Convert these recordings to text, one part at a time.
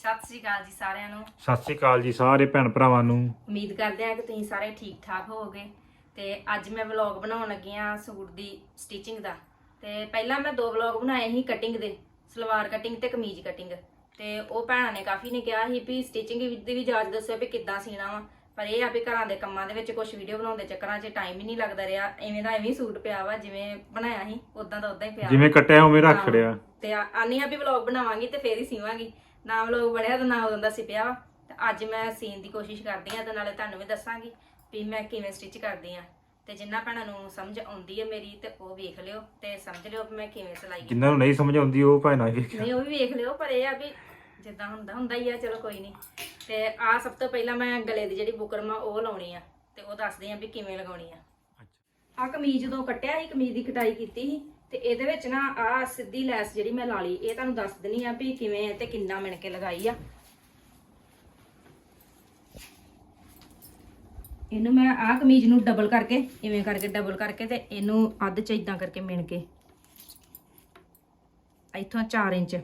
ਸਤਿ ਸ੍ਰੀ ਅਕਾਲ ਜੀ ਸਾਰਿਆਂ ਨੂੰ। ਸਤਿ ਸ਼੍ਰੀ ਅਕਾਲ ਜੀ ਸਾਰੇ ਭੈਣ ਭਰਾਵਾਂ ਨੂੰ। ਉਮੀਦ ਕਰਦੇ ਹਾਂ ਕਿ ਤੁਸੀਂ ਸਾਰੇ ਠੀਕ ਠਾਕ ਹੋਵੋਗੇ। ਤੇ ਅੱਜ ਮੈਂ ਵਲੌਗ ਬਣਾਉਣ ਲੱਗੀ ਹਾਂ ਸੂਟ ਦੀ ਸਟਿਚਿੰਗ ਦਾ। ਤੇ ਪਹਿਲਾਂ ਮੈਂ ਦੋ ਵਲੌਗ ਬਣਾਏ ਸੀ ਕਟਿੰਗ ਦੇ ਸਲਵਾਰ ਕਟਿੰਗ ਤੇ ਕਮੀਜ਼ ਕਟਿੰਗ ਤੇ ਉਹ ਭੈਣਾਂ ਨੇ ਕਾਫੀ ਨੇ ਕਿਹਾ ਸੀ ਵੀ ਸਟਿਚਿੰਗ ਦੀ ਵੀ ਜਾਂਚ ਦੱਸੋ ਵੀ ਕਿੱਦਾਂ ਸੀਣਾ ਵਾ। ਪਰ ਇਹ ਆ ਵੀ ਘਰਾਂ ਦੇ ਕੰਮਾਂ ਦੇ ਵਿੱਚ ਕੁਝ ਵੀਡੀਓ ਬਣਾਉਣ ਦੇ ਚੱਕਰਾਂ 'ਚ ਟਾਈਮ ਹੀ ਨਹੀਂ ਲੱਗਦਾ ਰਿਹਾ। ਐਵੇਂ ਦਾ ਐਵੇਂ ਹੀ ਸੂਟ ਪਿਆ ਵਾ ਜਿਵੇਂ ਬਣਾਇਆ ਸੀ ਉਦਾਂ ਦਾ ਉਦਾਂ ਹੀ ਪਿਆ। ਵਾ। ਜਿਵੇਂ ਕੱਟਿਆ ਉਵੇਂ ਰੱਖ ਹਾਂ। ਖੜਿਆ ਤੇ ਆ- ਆਨੀ ਆ ਵੀ ਵਲੌਗ ਬਣਾਵਾਂਗੀ ਤੇ ਫੇਰ ਹੀ ਸੀਵਾਂਗੀ। ਨਾ ਵਲੌਗ ਬਣਿਆ ਤਾਂ ਨਾ ਉਦੋਂ ਦਾ ਸਿਪਿਆ ਵਾ। ਤੇ ਅੱਜ ਮੈਂ ਸੀਨ ਦੀ ਕੋਸ਼ਿਸ਼ ਕਰਦੀ ਆ ਤੇ ਨਾਲੇ ਤੁਹਾਨੂੰ ਵੀ ਦੱਸਾਂਗੀ ਵੀ ਮੈਂ ਕਿਵੇਂ ਸਟਿਚ ਕਰਦੀ ਆ। ਤੇ ਜਿੰਨਾ ਭੈਣਾਂ ਨੂੰ ਸਮਝ ਆਉਂਦੀ ਹੈ ਮੇਰੀ ਤੇ ਉਹ ਵੇਖ ਲਿਓ ਤੇ ਸਮਝ ਲਿਓ ਵੀ ਮੈਂ ਕਿਵੇਂ ਸਿਲਾਈ ਕੀਤੀ। ਜਿਨ੍ਹਾਂ ਨੂੰ ਨਹੀਂ ਸਮਝ ਆਉਂਦੀ ਉਹ ਨਾ ਵੇਖ ਨਹੀਂ ਉਹ ਵੀ ਵੇਖ ਲਿਓ ਪਰ ਇਹ ਆ ਵੀ ਜਿੱਦਾਂ ਹੁੰਦਾ ਹੁੰਦਾ ਹੀ ਆ ਚਲੋ ਕੋਈ ਨਹੀਂ। ਤੇ ਆ ਸਭ ਤੋਂ ਪਹਿਲਾਂ ਮੈਂ ਗਲੇ ਦੀ ਜਿਹੜੀ ਬੁਕਰਮ ਆ ਉਹ ਲਾਉਣੀ ਆ ਤੇ ਉਹ ਦੱਸਦੇ ਆ ਵੀ ਕਿਵੇਂ ਲਗਾਉਣੀ ਆ। ਆ ਕਮੀਜ਼ ਜਦੋਂ ਕੱਟਿਆ ਸੀ ਕਮੀਜ਼ ਦੀ ਕਟਾਈ ਕੀਤੀ ਸੀ ਤੇ ਇਹਦੇ ਵਿੱਚ ਨਾ ਆ ਸਿੱਧੀ ਲੈਸ ਜਿਹੜੀ ਮੈਂ ਲਾ ਲਈ, ਇਹ ਤੁਹਾਨੂੰ ਦੱਸ ਦਿੰਨੀ ਆ ਵੀ ਕਿਵੇਂ ਤੇ ਕਿੰਨਾ ਮਿਣ ਕੇ ਲਗਾਈ ਆ। ਇਹਨੂੰ ਮੈਂ ਆਹ ਕਮੀਜ਼ ਨੂੰ ਡਬਲ ਕਰਕੇ, ਇਵੇਂ ਕਰਕੇ ਡਬਲ ਕਰਕੇ ਤੇ ਇਹਨੂੰ ਅੱਧ ਚ ਇਦਾਂ ਕਰਕੇ ਮਿਣ ਕੇ ਇੱਥੋਂ 4 ਇੰਚ।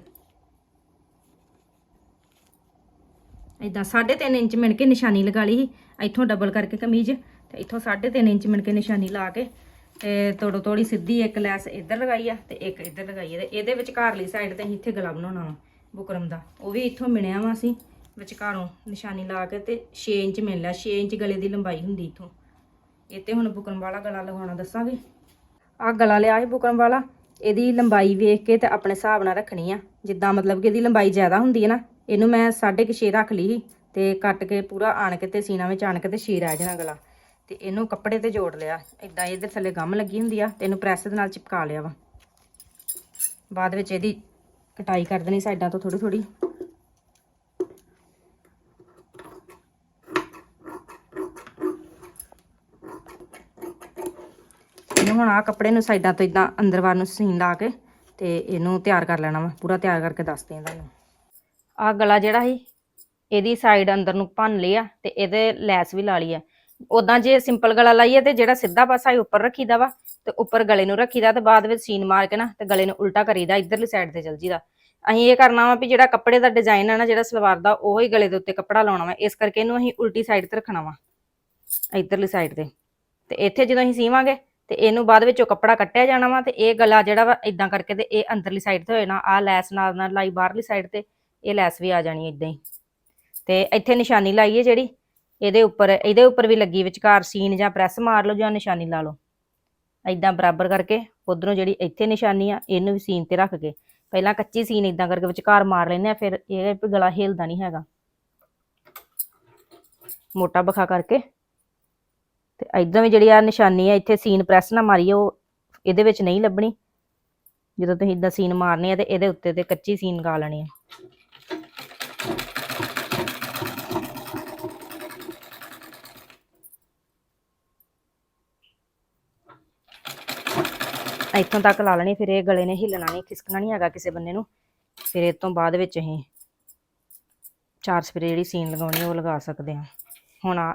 ਇਦਾਂ 3.5 ਇੰਚ ਮਿਣ ਕੇ ਨਿਸ਼ਾਨੀ ਲਗਾ ਲਈ ਸੀ। ਇੱਥੋਂ ਡਬਲ ਕਰਕੇ ਕਮੀਜ਼ ਤੇ ਇੱਥੋਂ 3.5 ਇੰਚ ਮਿਣ ਕੇ ਨਿਸ਼ਾਨੀ ਲਾ ਕੇ ਤੇ ਤੋੜੋ ਤੋੜੀ ਸਿੱਧੀ ਇੱਕ ਲੈਸ ਇੱਧਰ ਲਗਾਈ ਆ ਤੇ ਇੱਕ ਇੱਧਰ ਲਗਾਈ ਆ ਤੇ ਇਹਦੇ ਵਿਚਕਾਰਲੀ ਸਾਈਡ ਤੇ ਅਸੀਂ ਇੱਥੇ ਗਲਾ ਬਣਾਉਣਾ ਵਾ ਬੁਕਰਮ ਦਾ। ਉਹ ਵੀ ਇੱਥੋਂ ਮਿਣਿਆ ਵਾ ਅਸੀਂ ਵਿਚਕਾਰੋਂ ਨਿਸ਼ਾਨੀ ਲਾ ਕੇ ਤੇ 6 ਇੰਚ ਮਿਲ ਲਿਆ 6 ਇੰਚ ਗਲੇ ਦੀ ਲੰਬਾਈ ਹੁੰਦੀ ਇੱਥੋਂ। ਇਹ ਤੇ ਹੁਣ ਬੁਕਰਮ ਵਾਲਾ ਗਲਾ ਲਗਾਉਣਾ ਦੱਸਾਂਗੇ। ਆ ਗਲਾ ਲਿਆ ਸੀ ਬੁਕਰਮ ਵਾਲਾ, ਇਹਦੀ ਲੰਬਾਈ ਵੇਖ ਕੇ ਤੇ ਆਪਣੇ ਹਿਸਾਬ ਨਾਲ ਰੱਖਣੀ ਆ। ਜਿੱਦਾਂ ਮਤਲਬ ਕਿ ਇਹਦੀ ਲੰਬਾਈ ਜ਼ਿਆਦਾ ਹੁੰਦੀ ਹੈ ਨਾ, ਇਹਨੂੰ ਮੈਂ 6.5 ਰੱਖ ਲਈ ਸੀ ਤੇ ਕੱਟ ਕੇ ਪੂਰਾ ਆਣ ਕੇ ਤੇ ਸੀਨਾ ਵਿੱਚ ਆਣ ਕੇ ਤੇ 6 ਰਹਿ ਜਾਣਾ ਗਲਾ। ਤੇ ਇਹਨੂੰ ਕੱਪੜੇ ਤੇ ਜੋੜ ਲਿਆ। ਇਦਾਂ ਇਹਦੇ ਥੱਲੇ ਗਮ ਲੱਗੀ ਹੁੰਦੀ ਆ ਤੇ ਇਹਨੂੰ ਪ੍ਰੈਸ ਦੇ ਨਾਲ ਚਿਪਕਾ ਲਿਆ ਵਾ। ਬਾਅਦ ਵਿੱਚ ਇਹਦੀ ਕਟਾਈ ਕਰ ਦੇਣੀ ਸਾਈਡਾਂ ਤੋਂ ਥੋੜੀ ਥੋੜੀ ਇਹਨੂੰ ਹੁਣ ਆ ਕੱਪੜੇ ਨੂੰ ਸਾਈਡਾਂ ਤੋਂ ਇਦਾਂ ਅੰਦਰ ਵਾਰ ਨੂੰ ਸੀਨ ਲਾ ਕੇ ਤੇ ਇਹਨੂੰ ਤਿਆਰ ਕਰ ਲੈਣਾ ਵਾ। ਪੂਰਾ ਤਿਆਰ ਕਰਕੇ ਦੱਸਦੇ ਆ ਤੁਹਾਨੂੰ ਆ ਗਲਾ ਜਿਹੜਾ ਸੀ, ਇਹਦੀ ਸਾਈਡ ਅੰਦਰ ਨੂੰ ਭੰਨ ਲਈ ਆ ਤੇ ਇਹਦੇ ਲੈਸ ਵੀ ਲਾ ਲਈ ਆ। ਉਦਾਂ ਜੇ ਸਿੰਪਲ ਗਲਾ ਲਾਈਏ ਤੇ ਜਿਹੜਾ ਸਿੱਧਾ ਪਾਸਾ ਹੀ ਉੱਪਰ ਰੱਖੀਦਾ ਵਾ ਤੇ ਉੱਪਰ ਗਲੇ ਨੂੰ ਰੱਖੀਦਾ ਤੇ ਬਾਅਦ ਵਿੱਚ ਸੀਨ ਮਾਰ ਕੇ ਨਾ ਤੇ ਗਲੇ ਨੂੰ ਉਲਟਾ ਕਰੀਦਾ, ਇਧਰਲੀ ਸਾਈਡ ਤੇ ਚਲ ਜੀਦਾ। ਅਸੀਂ ਇਹ ਕਰਨਾ ਵਾ ਵੀ ਜਿਹੜਾ ਕੱਪੜੇ ਦਾ ਡਿਜ਼ਾਈਨ ਆ ਨਾ, ਜਿਹੜਾ ਸਲਵਾਰ ਦਾ, ਉਹ ਹੀ ਗਲੇ ਦੇ ਉੱਤੇ ਕੱਪੜਾ ਲਾਉਣਾ ਵਾ। ਇਸ ਕਰਕੇ ਇਹਨੂੰ ਅਸੀਂ ਉਲਟੀ ਸਾਈਡ ਤੇ ਰੱਖਣਾ ਵਾ, ਇਧਰਲੀ ਸਾਈਡ ਤੇ। ਤੇ ਇੱਥੇ ਜਦੋਂ ਅਸੀਂ ਸੀਵਾਂਗੇ ਤੇ ਇਹਨੂੰ ਬਾਅਦ ਵਿੱਚੋਂ ਕੱਪੜਾ ਕੱਟਿਆ ਜਾਣਾ ਵਾ ਤੇ ਇਹ ਗਲਾ ਜਿਹੜਾ ਵਾ ਇਦਾਂ ਕਰਕੇ ਤੇ ਇਹ ਅੰਦਰਲੀ ਸਾਈਡ ਤੇ ਹੋਏ ਨਾ ਆ ਲੈਸ ਨਾਲ ਨਾਲ ਲਾਈ ਬਾਹਰਲੀ ਸਾਈਡ ਤੇ, ਇਹ ਲੈਸ ਵੀ ਆ ਜਾਣੀ ਇਦਾਂ ਹੀ। ਤੇ ਇੱਥੇ ਨਿਸ਼ਾਨੀ ਲਾਈਏ ਜਿਹੜੀ ਇਹਦੇ ਉੱਪਰ ਇਹਦੇ ਉੱਪਰ ਵੀ ਲੱਗੀ ਵਿਚਕਾਰ ਸੀਨ ਜਾਂ ਪ੍ਰੈਸ ਮਾਰ ਲਓ ਜਾਂ ਨਿਸ਼ਾਨੀ ਲਾ ਲਓ। ਇਦਾਂ ਬਰਾਬਰ ਕਰਕੇ ਉਧਰੋਂ ਜਿਹੜੀ ਇੱਥੇ ਨਿਸ਼ਾਨੀ ਆ, ਇਹਨੂੰ ਵੀ ਸੀਨ ਤੇ ਰੱਖ ਕੇ। ਪਹਿਲਾਂ ਕੱਚੀ ਸੀਨ ਇਦਾਂ ਕਰਕੇ ਵਿਚਕਾਰ ਮਾਰ ਲੈਂਦੇ ਆ, ਫਿਰ ਇਹ ਗਲਾ ਹਿਲਦਾ ਨਹੀਂ ਹੈਗਾ। ਮੋਟਾ ਬਖਾ ਕਰਕੇ। ਤੇ ਇਦਾਂ ਵੀ ਜਿਹੜੀ ਆ ਨਿਸ਼ਾਨੀ ਆ, ਇੱਥੇ ਸੀਨ ਪ੍ਰੈਸ ਨਾ ਮਾਰੀਏ, ਉਹ ਇਹਦੇ ਵਿੱਚ ਨਹੀਂ ਲੱਭਣੀ। ਜਦੋਂ ਤੁਸੀਂ ਇਦਾਂ ਸੀਨ ਮਾਰਨੀ ਆ ਤੇ ਇਹਦੇ ਉੱਤੇ ਤੇ ਕੱਚੀ ਸੀਨ ਗਾ ਲੈਣੀ ਆ। ਇੱਥੋਂ ਤੱਕ ਲਾ ਲੈਣੀ, ਫਿਰ ਇਹ ਗਲੇ ਨੇ ਹਿੱਲਣਾ ਨਹੀਂ, ਖਿਸਕਣਾ ਨਹੀਂ ਹੈਗਾ ਕਿਸੇ ਬੰਨੇ ਨੂੰ। ਫਿਰ ਇਹ ਤੋਂ ਬਾਅਦ ਵਿੱਚ ਅਸੀਂ ਚਾਰ ਸਪਰੇ ਜਿਹੜੀ ਸੀਨ ਲਗਾਉਣੀ, ਉਹ ਲਗਾ ਸਕਦੇ ਹਾਂ। ਹੁਣ ਆ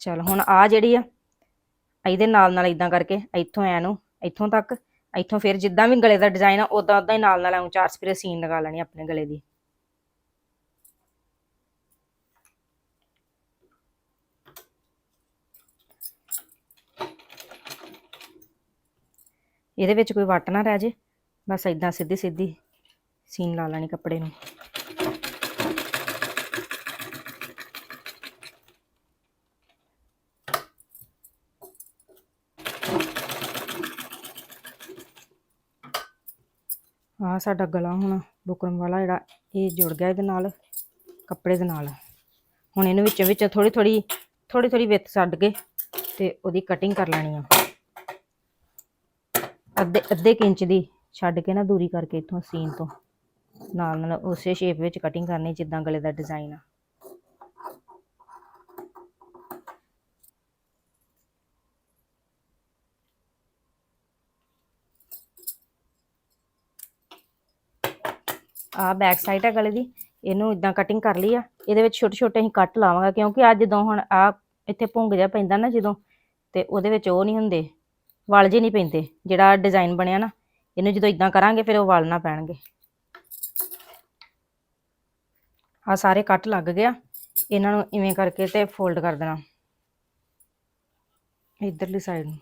ਚਲ, ਹੁਣ ਆ ਜਿਹੜੀ ਆ, ਇਹਦੇ ਨਾਲ ਨਾਲ ਇਦਾਂ ਕਰਕੇ ਇੱਥੋਂ ਐ ਨੂੰ, ਇੱਥੋਂ ਤੱਕ, ਇੱਥੋਂ ਫਿਰ ਜਿੱਦਾਂ ਵੀ ਗਲੇ ਦਾ ਡਿਜ਼ਾਈਨ ਆ ਉਦਾਂ ਉਦਾਂ ਹੀ ਨਾਲ ਨਾਲ ਐਂ ਚਾਰ ਸਪਰੇ ਸੀਨ ਲਗਾ ਲੈਣੀ ਆਪਣੇ ਗਲੇ ਦੀ। ਇਹਦੇ ਵਿੱਚ ਕੋਈ ਵੱਟ ਨਾ ਰਹਿ ਜੇ। ਬਸ ਇਦਾਂ ਸਿੱਧੀ ਸਿੱਧੀ ਸੀਨ ਲਾ ਲੈਣੀ ਕੱਪੜੇ ਨੂੰ। ਆ ਸਾਡਾ ਗਲਾ ਹੁਣ ਬੁਕਰਮ ਵਾਲਾ ਜਿਹੜਾ, ਇਹ ਜੁੜ ਗਿਆ ਇਹਦੇ ਨਾਲ, ਕੱਪੜੇ ਦੇ ਨਾਲ। ਹੁਣ ਇਹਨੂੰ ਵਿੱਚੋਂ ਵਿੱਚ ਥੋੜੀ ਥੋੜੀ ਥੋੜੀ ਥੋੜੀ ਵਿੱਤ ਛੱਡ ਕੇ ਤੇ ਉਹਦੀ ਕਟਿੰਗ ਕਰ ਲੈਣੀ ਆ। ਅੱਧੇ ਅੱਧੇ ਕੁ ਇੰਚ ਦੀ ਛੱਡ ਕੇ ਨਾ ਦੂਰੀ ਕਰਕੇ ਇਥੋਂ ਸੀਨ ਤੋਂ। ਨਾਲ ਨਾਲ ਉਸੇ ਸ਼ੇਪ ਵਿੱਚ ਕਟਿੰਗ ਕਰਨੀ ਜਿੱਦਾਂ ਗਲੇ ਦਾ ਡਿਜ਼ਾਈਨ ਆ। ਆ ਬੈਕ ਸਾਈਡ ਹੈ ਗਲੇ ਦੀ, ਇਹਨੂੰ ਇਦਾਂ ਕਟਿੰਗ ਕਰ ਲਈ ਆ। ਇਹਦੇ ਵਿੱਚ ਛੋਟੇ ਛੋਟੇ ਅਸੀਂ ਕੱਟ ਲਾਵਾਂਗੇ, ਕਿਉਂਕਿ ਅੱਜ ਜਦੋਂ ਹੁਣ ਆ ਇੱਥੇ ਭੁੰਗ ਜਿਹਾ ਪੈਂਦਾ ਨਾ ਜਦੋਂ, ਤੇ ਉਹਦੇ ਵਿੱਚ ਉਹ ਨਹੀਂ ਹੁੰਦੇ। ਵਾਲ ਜੇ ਨਹੀਂ ਪੈਂਦੇ, ਜਿਹੜਾ ਡਿਜ਼ਾਈਨ ਬਣਿਆ ਨਾ, ਇਹਨੂੰ ਜਦੋਂ ਇਦਾਂ ਕਰਾਂਗੇ, ਫਿਰ ਉਹ ਵਲ ਨਾ ਪੈਣਗੇ। ਆ ਸਾਰੇ ਕੱਟ ਲੱਗ ਗਿਆ, ਇਹਨਾਂ ਨੂੰ ਇਵੇਂ ਕਰਕੇ ਤੇ ਫੋਲਡ ਕਰ ਦੇਣਾ। ਇਧਰਲੀ ਸਾਈਡ ਨੂੰ।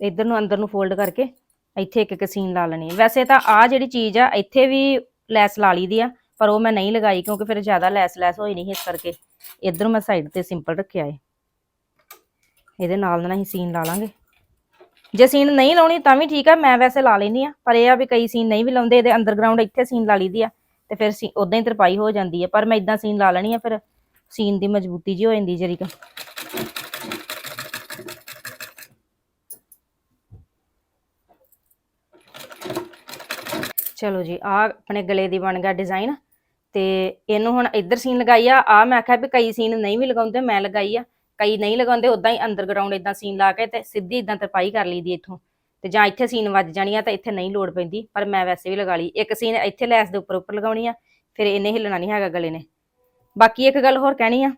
ਇਧਰ ਨੂੰ ਅੰਦਰ ਨੂੰ ਫੋਲਡ ਕਰਕੇ ਇੱਥੇ ਇੱਕ ਇੱਕ ਸੀਨ ਲਾ ਲੈਣੀ ਵੈਸੇ ਤਾਂ ਆ ਜਿਹੜੀ ਚੀਜ਼ ਆ, ਇੱਥੇ ਵੀ ਲੈਸ ਲਾ ਲਈ ਦੀ ਆ ਪਰ ਉਹ ਮੈਂ ਨਹੀਂ ਲਗਾਈ ਕਿਉਂਕਿ ਫਿਰ ਜ਼ਿਆਦਾ ਲੈਸ ਲੈਸ ਹੋਈ ਨਹੀਂ ਇਸ ਕਰਕੇ। ਇਧਰ ਮੈਂ ਸਾਈਡ ਤੇ ਸਿੰਪਲ ਰੱਖਿਆ ਏ। ਇਹਦੇ ਨਾਲ ਨਾਲ ਅਸੀਂ ਸੀਨ ਲਾ ਲਾਂਗੇ। ਜੇ ਸੀਨ ਨਹੀਂ ਲਾਉਣੀ ਤਾਂ ਵੀ ਠੀਕ ਆ, ਮੈਂ ਵੈਸੇ ਲਾ ਲੈਂਦੀ ਆ। ਪਰ ਇਹ ਆ ਵੀ ਕਈ ਸੀਨ ਨਹੀਂ ਵੀ ਲਾਉਂਦੇ, ਇਹਦੇ ਅੰਡਰਗਰਾਉਂਡ ਇੱਥੇ ਸੀਨ ਲਾ ਲਈਦੀ ਆ ਤੇ ਫਿਰ ਸੀ ਉਦਾਂ ਹੀ ਤਰਪਾਈ ਹੋ ਜਾਂਦੀ ਆ। ਪਰ ਮੈਂ ਇਦਾਂ ਸੀਨ ਲਾ ਲੈਣੀ ਆ, ਫਿਰ ਸੀਨ ਦੀ ਮਜ਼ਬੂਤੀ ਜੀ ਹੋ ਜਾਂਦੀ ਜਰੀ ਕ ਚਲੋ ਜੀ ਆ ਆਪਣੇ ਗਲੇ ਦੀ ਬਣ ਗਿਆ ਡਿਜ਼ਾਈਨ ਤੇ ਇਹਨੂੰ ਹੁਣ ਇੱਧਰ ਸੀਨ ਲਗਾਈ ਆ ਆ ਮੈਂ ਆਖਿਆ ਵੀ ਕਈ ਸੀਨ ਨਹੀਂ ਵੀ ਲਗਾਉਂਦੇ, ਮੈਂ ਲਗਾਈ ਆ। ਕਈ ਨਹੀਂ ਲਗਾਉਂਦੇ ਉਦਾਂ ਹੀ ਅੰਡਰਗਰਾਉਂਡ ਇਦਾਂ ਸੀਨ ਲਾ ਕੇ ਤੇ ਸਿੱਧੀ ਇਦਾਂ ਤਰਪਾਈ ਕਰ ਲਈਦੀ ਇੱਥੋਂ। ਤੇ ਜਾਂ ਇੱਥੇ ਸੀਨ ਵੱਜ ਜਾਣੀ ਆ ਤਾਂ ਇੱਥੇ ਨਹੀਂ ਲੋੜ ਪੈਂਦੀ, ਪਰ ਮੈਂ ਵੈਸੇ ਵੀ ਲਗਾ ਲਈ। ਇੱਕ ਸੀਨ ਇੱਥੇ ਲੈਸ ਦੇ ਉੱਪਰ ਉੱਪਰ ਲਗਾਉਣੀ ਆ, ਫਿਰ ਇਹਨੇ ਹਿੱਲਣਾ ਨਹੀਂ ਹੈਗਾ ਗਲੇ ਨੇ। ਬਾਕੀ ਇੱਕ ਗੱਲ ਹੋਰ ਕਹਿਣੀ ਆ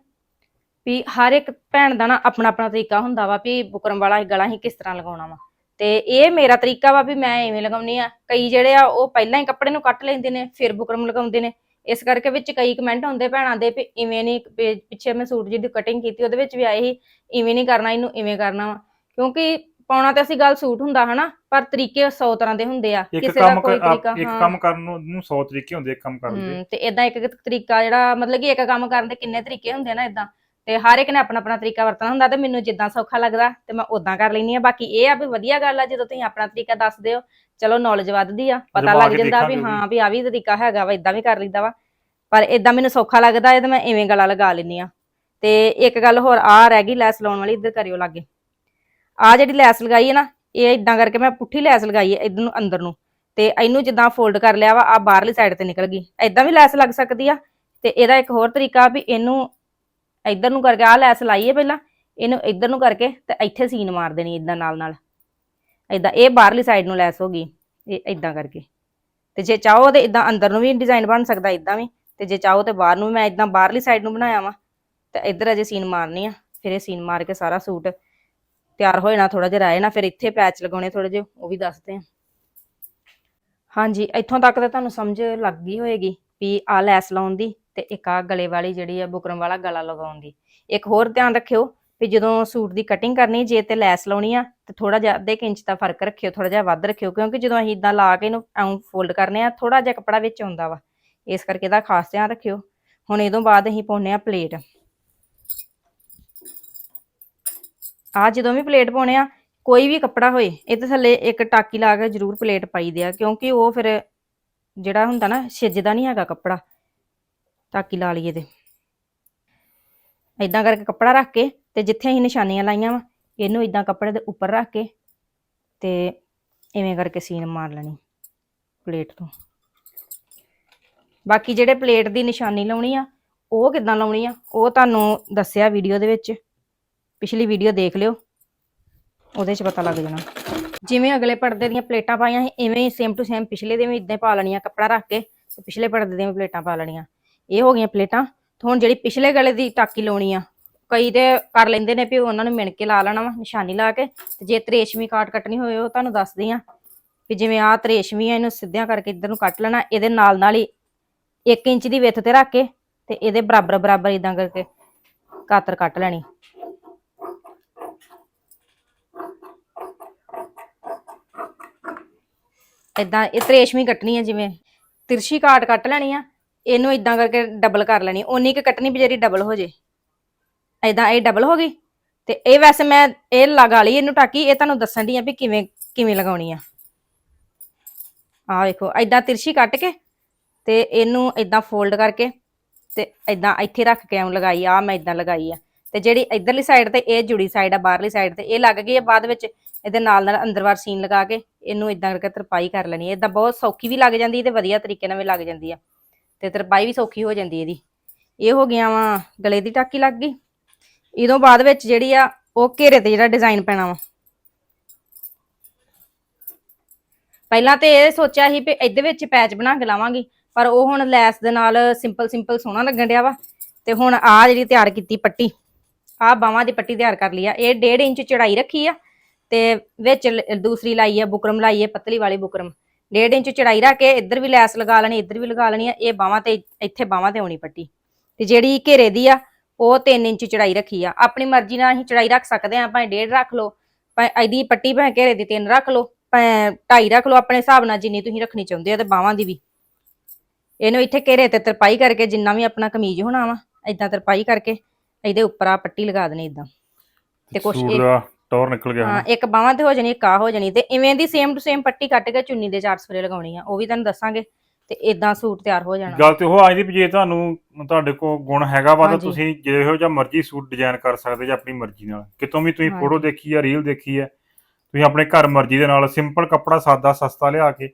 ਵੀ ਹਰ ਇੱਕ ਭੈਣ ਦਾ ਨਾ ਆਪਣਾ ਆਪਣਾ ਤਰੀਕਾ ਹੁੰਦਾ ਵਾ ਵੀ ਬੁਕਰਮ ਵਾਲਾ ਗਲਾ ਹੀ ਕਿਸ ਤਰ੍ਹਾਂ ਲਗਾਉਣਾ ਵਾ। ਤੇ ਇਹ ਮੇਰਾ ਤਰੀਕਾ ਵਾ ਵੀ ਮੈਂ ਐਵੇਂ ਲਗਾਉਣੀ ਆ। ਕਈ ਜਿਹੜੇ ਆ ਉਹ ਪਹਿਲਾਂ ਹੀ ਕੱਪੜੇ ਨੂੰ ਕੱਟ ਲੈਂਦੇ ਨੇ, ਫਿਰ ਬੁਕਰਮ ਲਗਾਉਂਦੇ ਨੇ। ਇਸ ਕਰਕੇ ਵਿੱਚ ਕਈ ਕਮੈਂਟ ਆਉਂਦੇ ਭੈਣਾਂ ਦੇ ਵੀ ਇਵੇਂ ਨਹੀਂ ਪਿੱਛੇ ਮੈਂ ਸੂਟ ਜਿਹਦੀ ਕਟਿੰਗ ਕੀਤੀ ਉਹਦੇ ਵਿੱਚ ਵੀ ਆਏ ਸੀ ਇਵੇਂ ਨਹੀਂ ਕਰਨਾ ਇਹਨੂੰ ਇਵੇਂ ਕਰਨਾ ਵਾ। ਕਿਉਂਕਿ ਪਾਉਣਾ ਤੇ ਅਸੀਂ ਗੱਲ ਸੂਟ ਹੁੰਦਾ ਹਨਾ ਪਰ ਤਰੀਕੇ 100 ਤਰ੍ਹਾਂ ਦੇ ਹੁੰਦੇ ਆ ਕਿਸੇ ਦਾ ਕੋਈ ਤਰੀਕਾ ਇੱਕ। ਕੰਮ ਕਰਨ ਨੂੰ ਨੂੰ 100 ਤਰੀਕੇ ਹੁੰਦੇ ਇੱਕ ਕੰਮ ਕਰਨ ਦੇ। ਤੇ ਇਦਾਂ ਇੱਕ ਇੱਕ ਤਰੀਕਾ ਜਿਹੜਾ ਮਤਲਬ ਕਿ ਇੱਕ ਕੰਮ ਕਰਨ ਦੇ ਕਿੰਨੇ ਤਰੀਕੇ ਹੁੰਦੇ ਨਾ ਇਦਾਂ ਤੇ ਹਰ ਇੱਕ ਨੇ ਆਪਣਾ ਆਪਣਾ ਤਰੀਕਾ ਵਰਤਣਾ ਹੁੰਦਾ ਤੇ ਮੈਨੂੰ ਜਿੱਦਾਂ ਸੌਖਾ ਲੱਗਦਾ ਤੇ ਮੈਂ ਉਦਾਂ ਕਰ ਲੈਣੀ ਆ ਬਾਕੀ ਇਹ ਆ ਵੀ ਵਧੀਆ ਗੱਲ ਆ ਜਦੋਂ ਤੁਸੀਂ ਆਪਣਾ ਤਰੀਕਾ ਦੱਸਦੇ ਹੋ ਚਲੋ ਨੌਲੇਜ ਵੱਧਦੀ ਆ ਪਤਾ ਲੱਗ ਜਾਂਦਾ ਵੀ ਹਾਂ ਵੀ ਆ ਵੀ ਤਰੀਕਾ ਹੈਗਾ ਵਾ ਇਦਾਂ ਵੀ ਕਰ ਲਈਦਾ ਵਾ। ਪਰ ਇਦਾਂ ਮੈਨੂੰ ਸੌਖਾ ਲੱਗਦਾ ਇਹ ਤਾਂ ਮੈਂ ਇਵੇਂ ਗਲਾ ਲਗਾ ਲੈਣੀ ਆ ਤੇ ਇੱਕ ਗੱਲ ਹੋਰ ਆ ਰਹਿ ਗਈ ਲੈਸ ਲਾਉਣ ਵਾਲੀ ਇੱਧਰ ਕਰਿਓ ਲਾਗੇ। ਆ ਜਿਹੜੀ ਲੈਸ ਲਗਾਈ ਹੈ ਨਾ ਇਹ ਇਦਾਂ ਕਰਕੇ ਮੈਂ ਪੁੱਠੀ ਲੈਸ ਲਗਾਈ ਹੈ ਇਧਰ ਨੂੰ ਅੰਦਰ ਨੂੰ। ਤੇ ਇਹਨੂੰ ਜਿੱਦਾਂ ਫੋਲਡ ਕਰ ਲਿਆ ਵਾ ਆ ਬਾਹਰਲੀ ਸਾਈਡ ਤੇ ਨਿਕਲ ਗਈ। ਇਦਾਂ ਵੀ ਲੈਸ ਲੱਗ ਸਕਦੀ ਆ। ਤੇ ਇਹਦਾ ਇੱਕ ਹੋਰ ਤਰੀਕਾ ਵੀ ਇਹਨੂੰ ਇੱਧਰ ਨੂੰ ਕਰਕੇ ਆ ਲੈਸ ਲਾਈਏ ਪਹਿਲਾਂ, ਇਹਨੂੰ ਇੱਧਰ ਨੂੰ ਕਰਕੇ ਤੇ ਇੱਥੇ ਸੀਨ ਮਾਰ ਦੇਣੀ ਇਦਾਂ ਨਾਲ ਨਾਲ। ਇਦਾਂ ਇਹ ਬਾਹਰਲੀ ਸਾਈਡ ਨੂੰ ਲੈਸ ਹੋ ਗਈ, ਇਹ ਇਦਾਂ ਕਰਕੇ। ਤੇ ਜੇ ਚਾਹੋ ਤੇ ਇਦਾਂ ਅੰਦਰ ਨੂੰ ਵੀ ਡਿਜ਼ਾਈਨ ਬਣ ਸਕਦਾ ਇਦਾਂ ਵੀ, ਤੇ ਜੇ ਚਾਹੋ ਤੇ ਬਾਹਰ ਨੂੰ ਵੀ ਮੈਂ ਇਦਾਂ ਬਾਹਰਲੀ ਸਾਈਡ ਨੂੰ ਬਣਾਇਆ ਵਾ, ਤੇ ਇੱਧਰ ਅਜੇ ਸੀਨ ਮਾਰਨੀ ਆ, ਫਿਰ ਇਹ ਸੀਨ ਮਾਰ ਕੇ ਸਾਰਾ ਸੂਟ ਤਿਆਰ ਹੋ ਜਾਣਾ ਥੋੜਾ ਜਿਹਾ ਰਹਿ ਜਾਣਾ, ਫਿਰ ਇੱਥੇ ਪੈਚ ਲਗਾਉਣੇ ਥੋੜੇ ਜਿਹੇ, ਉਹ ਵੀ ਦੱਸਦੇ ਆ। ਹਾਂਜੀ, ਇੱਥੋਂ ਤੱਕ ਤਾਂ ਤੁਹਾਨੂੰ ਸਮਝ ਲੱਗ ਗਈ ਹੋਏਗੀ ਵੀ ਆ ਲੈਸ ਲਾਉਣ ਦੀ ਤੇ ਇੱਕ ਆ ਗਲੇ ਵਾਲੀ ਜਿਹੜੀ ਆ ਬੁਕਰਮ ਵਾਲਾ ਗਲਾ ਲਗਾਉਣ ਦੀ। ਇੱਕ ਹੋਰ ਧਿਆਨ ਰੱਖਿਓ ਵੀ ਜਦੋਂ ਸੂਟ ਦੀ ਕਟਿੰਗ ਕਰਨੀ, ਜੇ ਤੇ ਲੈਸ ਲਾਉਣੀ ਆ, ਤੇ ਥੋੜਾ ਜਿਹਾ ਅੱਧੇ ਕੁ ਇੰਚ ਦਾ ਫ਼ਰਕ ਰੱਖਿਓ ਥੋੜਾ ਜਿਹਾ ਵੱਧ ਰੱਖਿਓ, ਕਿਉਂਕਿ ਜਦੋਂ ਅਸੀਂ ਇਦਾਂ ਲਾ ਕੇ ਇਹਨੂੰ ਐਂ ਫੋਲਡ ਕਰਨੇ ਆ ਥੋੜਾ ਜਿਹਾ ਕੱਪੜਾ ਵਿੱਚ ਆਉਂਦਾ ਵਾ। ਇਸ ਕਰਕੇ ਇਹਦਾ ਖਾਸ ਧਿਆਨ ਰੱਖਿਓ। ਹੁਣ ਇਹ ਤੋਂ ਬਾਅਦ ਅਸੀਂ ਪਾਉਨੇ ਆ ਪਲੇਟ ਆ ਜਦੋਂ ਵੀ ਪਲੇਟ ਪਾਉਣੇ ਆ, ਕੋਈ ਵੀ ਕੱਪੜਾ ਹੋਏ ਇਹਦੇ ਥੱਲੇ ਇੱਕ ਟਾਕੀ ਲਾ ਕੇ ਜ਼ਰੂਰ ਪਲੇਟ ਪਾਈ ਦੇ ਆ, ਕਿਉਂਕਿ ਉਹ ਫਿਰ ਜਿਹੜਾ ਹੁੰਦਾ ਨਾ, ਛਿੱਜਦਾ ਨਹੀਂ ਹੈਗਾ ਕੱਪੜਾ। ਟਾਕੀ ਲਾ ਲਈਏ ਤੇ। ਇਦਾਂ ਕਰਕੇ ਕੱਪੜਾ ਰੱਖ ਕੇ ਤੇ ਜਿੱਥੇ ਅਸੀਂ ਨਿਸ਼ਾਨੀਆਂ ਲਾਈਆਂ ਵਾ, ਇਹਨੂੰ ਇਦਾਂ ਕੱਪੜੇ ਦੇ ਉੱਪਰ ਰੱਖ ਕੇ ਤੇ ਐਵੇਂ ਕਰਕੇ ਸੀਨ ਮਾਰ ਲੈਣੀ ਪਲੇਟ ਤੋਂ। ਬਾਕੀ ਜਿਹੜੇ ਪਲੇਟ ਦੀ ਨਿਸ਼ਾਨੀ ਲਾਉਣੀ ਆ, ਉਹ ਕਿੱਦਾਂ ਲਾਉਣੀ ਆ, ਉਹ ਤੁਹਾਨੂੰ ਦੱਸਿਆ ਵੀਡੀਓ ਦੇ ਵਿੱਚ। ਪਿਛਲੀ ਵੀਡੀਓ ਦੇਖ ਲਿਓ, ਉਹਦੇ 'ਚ ਪਤਾ ਲੱਗ ਜਾਣਾ। ਜਿਵੇਂ ਅਗਲੇ ਪਰਦੇ ਦੀਆਂ ਪਲੇਟਾਂ ਪਾਈਆਂ ਸੀ, ਇਵੇਂ ਹੀ ਸੇਮ ਟੂ ਸੇਮ ਪਿਛਲੇ ਦੇ ਵੀ ਇਦਾਂ ਪਾ ਲੈਣੀਆਂ ਕੱਪੜਾ ਰੱਖ ਕੇ ਤੇ ਪਿਛਲੇ ਪਰਦੇ ਦੀਆਂ ਵੀ ਪਲੇਟਾਂ ਪਾ ਲੈਣੀਆਂ। ਇਹ ਹੋ ਗਈਆਂ ਪਲੇਟਾਂ। ਤੇ ਹੁਣ ਜਿਹੜੀ ਪਿਛਲੇ ਗਲੇ ਦੀ ਟਾਕੀ ਲਾਉਣੀ ਆ, ਕਈ ਤੇ ਕਰ ਲੈਂਦੇ ਨੇ ਵੀ ਉਹਨਾਂ ਨੂੰ ਮਿਣ ਕੇ ਲਾ ਲੈਣਾ ਵਾ, ਨਿਸ਼ਾਨੀ ਲਾ ਕੇ। ਤੇ ਜੇ ਤਰੇਸ਼ਮੀ ਕਾਟ ਕੱਟਣੀ ਹੋਵੇ, ਉਹ ਤੁਹਾਨੂੰ ਦੱਸਦੀ ਆ ਵੀ ਜਿਵੇਂ ਆਹ ਤਰੇਸ਼ਮੀ ਆ, ਇਹਨੂੰ ਸਿੱਧਿਆਂ ਕਰਕੇ ਇੱਧਰ ਨੂੰ ਕੱਟ ਲੈਣਾ, ਇਹਦੇ ਨਾਲ ਨਾਲ ਹੀ 1 ਇੰਚ ਦੀ ਵਿੱਥ ਤੇ ਰੱਖ ਕੇ ਤੇ ਇਹਦੇ ਬਰਾਬਰ ਬਰਾਬਰ ਇਦਾਂ ਕਰਕੇ ਕਾਤਰ ਕੱਟ ਲੈਣੀ। ਇਦਾਂ ਇਹ ਤਰੇਸ਼ਮੀ ਕੱਟਣੀ ਆ, ਜਿਵੇਂ ਤਿਰਛੀ ਕਾਟ ਕੱਟ ਲੈਣੀ ਆ ਇਹਨੂੰ ਇਦਾਂ ਕਰਕੇ ਡਬਲ ਕਰ ਲੈਣੀ, ਓਨੀ ਕਿ ਕੱਟਣੀ ਬਜੇਰੀ ਡਬਲ ਹੋ ਜੇ। ਇਦਾਂ ਇਹ ਡਬਲ ਹੋ ਗਈ, ਤੇ ਇਹ ਵੈਸੇ ਮੈਂ ਇਹ ਲਗਾ ਲਈ ਇਹਨੂੰ ਟਾਕੀ ਇਹ ਤੁਹਾਨੂੰ ਦੱਸਣ ਦੀ ਆ ਵੀ ਕਿਵੇਂ ਕਿਵੇਂ ਲਗਾਉਣੀ ਆ। ਆਹ ਵੇਖੋ ਇਦਾਂ ਤਿਰਛੀ ਕੱਟ ਕੇ ਤੇ ਇਹਨੂੰ ਇਦਾਂ ਫੋਲਡ ਕਰਕੇ ਤੇ ਇਦਾਂ ਇੱਥੇ ਰੱਖ ਕੇ ਐਂ ਲਗਾਈ ਆ ਮੈਂ ਇਦਾਂ ਲਗਾਈ ਆ। ਤੇ ਜਿਹੜੀ ਇਧਰਲੀ ਸਾਈਡ ਤੇ ਇਹ ਜੁੜੀ ਸਾਈਡ ਆ, ਬਾਹਰਲੀ ਸਾਈਡ ਤੇ ਇਹ ਲੱਗ ਗਈ ਆ, ਬਾਅਦ ਵਿੱਚ ਇਹਦੇ ਨਾਲ ਨਾਲ ਅੰਦਰਵਾਰ ਸੀਨ ਲਗਾ ਕੇ ਇਹਨੂੰ ਇਦਾਂ ਕਰਕੇ ਤਰਪਾਈ ਕਰ ਲੈਣੀ ਹੈ ਇਦਾਂ ਬਹੁਤ ਸੌਖੀ ਵੀ ਲੱਗ ਜਾਂਦੀ ਹੈ ਤੇ ਵਧੀਆ ਤਰੀਕੇ ਨਾਲ ਵੀ ਲੱਗ ਜਾਂਦੀ ਆ। ਤੇ ਤਰਪਾਈ ਵੀ ਸੌਖੀ ਹੋ ਜਾਂਦੀ ਇਹਦੀ। ਇਹ ਹੋ ਗਿਆ ਵਾ, ਗਲੇ ਦੀ ਟਾਕੀ ਲੱਗ ਗਈ। ਇਹਦੋਂ ਬਾਅਦ ਵਿੱਚ ਜਿਹੜੀ ਆ, ਉਹ ਘੇਰੇ ਤੇ ਜਿਹੜਾ ਡਿਜ਼ਾਈਨ ਪੈਣਾ ਵਾ। ਪਹਿਲਾਂ ਤੇ ਇਹ ਸੋਚਿਆ ਸੀ ਵੀ ਇਹਦੇ ਵਿੱਚ ਪੈਚ ਬਣਾ ਕੇ ਲਾਵਾਂਗੀ, ਪਰ ਉਹ ਹੁਣ ਲੈਸ ਦੇ ਨਾਲ ਸਿੰਪਲ ਸਿੰਪਲ ਸੋਹਣਾ ਲੱਗਣ ਡਿਆ ਵਾ। ਤੇ ਹੁਣ ਆ ਜਿਹੜੀ ਤਿਆਰ ਕੀਤੀ ਪੱਟੀ ਆ ਬਾਹਾਂ ਦੀ ਪੱਟੀ ਤਿਆਰ ਕਰ ਲਈ ਆ। ਇਹ 1.5 ਇੰਚ ਚੜਾਈ ਰੱਖੀ ਆ, ਤੇ ਵਿੱਚ ਦੂਸਰੀ ਲਾਈ ਆ ਬੁਕਰਮ, ਲਾਈ ਆ ਪਤਲੀ ਵਾਲੀ ਬੁਕਰਮ। 1.5 ਇੰਚ ਚੜਾਈ ਰੱਖ ਕੇ ਇੱਧਰ ਵੀ ਲੈਸ ਲਗਾ ਲੈਣੀ, ਇੱਧਰ ਵੀ ਲਗਾ ਲੈਣੀ ਆ, ਇਹ ਬਾਹਾਂ ਤੇ ਇੱਥੇ ਬਾਹਾਂ ਤੇ ਆਉਣੀ ਪੱਟੀ। ਤੇ ਜਿਹੜੀ ਘੇਰੇ ਦੀ ਆ, ਉਹ 3 ਇੰਚ ਚੜਾਈ ਰੱਖੀ ਆ। ਆਪਣੀ ਮਰਜ਼ੀ ਨਾਲ ਅਸੀਂ ਚੜਾਈ ਰੱਖ ਸਕਦੇ ਆ, ਭਾਵੇਂ 1.5 ਰੱਖ ਲਓ, ਭਾਵੇਂ ਇਹਦੀ ਪੱਟੀ ਭਾਵੇਂ ਘੇਰੇ ਦੀ 3 ਰੱਖ ਲਓ, ਭਾਵੇਂ 2.5 ਰੱਖ ਲਓ, ਆਪਣੇ ਹਿਸਾਬ ਨਾਲ ਜਿੰਨੀ ਤੁਸੀਂ ਰੱਖਣੀ ਚਾਹੁੰਦੇ ਹੋ ਤੇ ਬਾਹਾਂ ਦੀ ਵੀ। ਇਹਨੂੰ ਇੱਥੇ ਘੇਰੇ ਤੇ ਤਰਪਾਈ ਕਰਕੇ ਜਿੰਨਾ ਵੀ ਆਪਣਾ ਕਮੀਜ਼ ਹੋਣਾ ਵਾ, ਏਦਾਂ ਤਰਪਾਈ ਕਰਕੇ ਇਹਦੇ ਉੱਪਰ ਆ ਪੱਟੀ ਲਗਾ ਦੇਣੀ ਏਦਾਂ। ਤੇ ਕੁਛ ਇਹ- ਟੌਰ ਨਿਕਲ ਗਿਆ ਹਾਂ। ਇੱਕ ਬਾਹਾਂ ਤੇ ਹੋ ਜਾਣੀ ਇੱਕ ਆ ਹੋ ਜਾਣੀ ਤੇ ਇਵੇਂ ਦੀ ਸੇਮ ਟੂ ਸੇਮ ਪੱਟੀ ਕੱਟ ਕੇ ਚੁੰਨੀ ਦੇ ਚਾਰ ਸਫਰੇ ਲਗਾਉਣੀ ਆ ਉਹ ਵੀ ਤੁਹਾਨੂੰ ਦੱਸਾਂਗੇ ਤੇ ਇਦਾਂ ਸੂਟ ਤਿਆਰ ਹੋ ਜਾਣਾ ਗੱਲ ਤੇ ਉਹ ਆਈ ਦੀ ਵੀ ਜੇ ਤੁਹਾਨੂੰ ਤੁਹਾਡੇ ਕੋਲ ਗੁਣ ਹੈਗਾ ਵਾ ਤਾਂ। ਤੁਸੀਂ ਜਿਹੋ ਜਿਹਾ ਮਰਜ਼ੀ ਸੂਟ ਡਿਜ਼ਾਈਨ ਕਰ ਸਕਦੇ ਜਾਂ ਆਪਣੀ ਮਰਜ਼ੀ ਨਾਲ ਕਿਤੋਂ ਵੀ ਤੁਸੀਂ। ਫੋਟੋ ਦੇਖੀ ਆ ਰੀਲ ਦੇਖੀ ਆ ਤੁਸੀਂ ਆਪਣੇ ਘਰ ਮਰਜ਼ੀ ਦੇ ਨਾਲ ਸਿੰਪਲ ਕੱਪੜਾ ਸਾਦਾ ਸਸਤਾ ਲਿਆ ਕੇ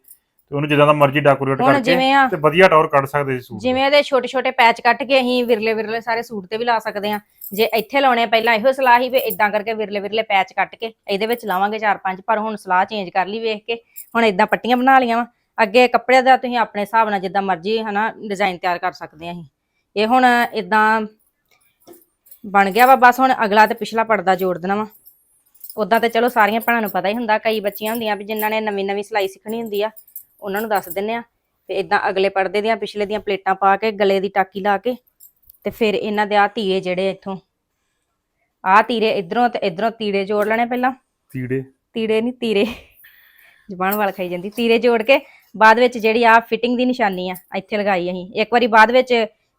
ਤੇ ਉਹਨੂੰ ਜਿੱਦਾਂ ਦਾ ਮਰਜ਼ੀ ਡੈਕੋਰੇਟ ਹੁਣ ਕਰਕੇ ਜਿਵੇਂ ਆ ਤੇ ਵਧੀਆ ਟੌਰ ਕੱਢ ਸਕਦੇ ਸੀ ਸੂਟ। ਜਿਵੇਂ ਇਹਦੇ ਛੋਟੇ ਛੋਟੇ ਪੈਚ ਕੱਟ ਕੇ ਅਸੀਂ ਵਿਰਲੇ ਵਿਰਲੇ ਸਾਰੇ ਸੂਟ ਤੇ ਵੀ ਲਾ ਸਕਦੇ ਆ ਜੇ ਇੱਥੇ ਲਾਉਣੇ ਆ, ਪਹਿਲਾਂ ਇਹੋ ਸਲਾਹ ਹੀ ਵੀ ਇਦਾਂ ਕਰਕੇ ਵਿਰਲੇ ਵਿਰਲੇ ਪੈਚ ਕੱਟ ਕੇ ਇਹਦੇ ਵਿੱਚ ਲਾਵਾਂਗੇ ਚਾਰ ਪੰਜ ਪਰ ਹੁਣ ਸਲਾਹ ਚੇਂਜ ਕਰ ਲਈ ਵੇਖ ਕੇ। ਹੁਣ ਇਦਾਂ ਪੱਟੀਆਂ ਬਣਾ ਲਈਆਂ ਵਾ। ਅੱਗੇ ਕੱਪੜੇ ਦਾ ਤੁਸੀਂ ਆਪਣੇ ਹਿਸਾਬ ਨਾਲ ਜਿੱਦਾਂ ਮਰਜ਼ੀ ਹਨਾ ਡਿਜ਼ਾਈਨ ਤਿਆਰ ਕਰ ਸਕਦੇ ਆ ਅਸੀਂ। ਇਹ ਹੁਣ ਇਦਾਂ ਬਣ ਗਿਆ ਵਾ ਬਸ ਹੁਣ ਅਗਲਾ ਤੇ ਪਿਛਲਾ ਪਰਦਾ ਜੋੜ ਦੇਣਾ ਵਾ। ਉਦਾਂ ਤੇ ਚਲੋ ਸਾਰੀਆਂ ਭੈਣਾਂ ਨੂੰ ਪਤਾ ਹੀ ਹੁੰਦਾ ਕਈ ਬੱਚੀਆਂ ਹੁੰਦੀਆਂ ਵੀ ਜਿਨ੍ਹਾਂ ਨੇ ਨਵੀਂ ਨਵੀਂ ਸਿਲਾਈ ਸਿੱਖਣੀ ਹੁੰਦੀ ਆ। ਉਹਨਾਂ ਨੂੰ ਦੱਸ ਦਿੰਨੇ ਆ ਤੇ ਇਦਾਂ ਅਗਲੇ ਪਰਦੇ ਦੀਆਂ ਪਿਛਲੇ ਦੀਆਂ ਪਲੇਟਾਂ ਪਾ ਕੇ ਗਲੇ ਦੀ ਟਾਕੀ ਲਾ ਕੇ ਤੇ ਫਿਰ ਇਹਨਾਂ ਦੇ ਆ ਤੀਰੇ ਜਿਹੜੇ ਇੱਥੋਂ। ਆ ਤੀਰੇ ਇਧਰੋਂ ਤੇ ਇਧਰੋਂ ਤੀਰੇ ਜੋੜ ਲੈਣੇ ਪਹਿਲਾਂ। ਤੀੜੇ? ਤੀੜੇ ਨਹੀਂ ਤੀਰੇ। ਜ਼ਬਾਨ ਵਾਲ ਖਾਈ ਜਾਂਦੀ। ਤੀਰੇ ਜੋੜ ਕੇ ਬਾਅਦ ਵਿੱਚ ਜਿਹੜੀ ਆ ਫਿਟਿੰਗ ਦੀ ਨਿਸ਼ਾਨੀ ਆ ਇੱਥੇ ਲਗਾਈ ਅਸੀਂ। ਇੱਕ ਵਾਰੀ ਬਾਅਦ ਵਿੱਚ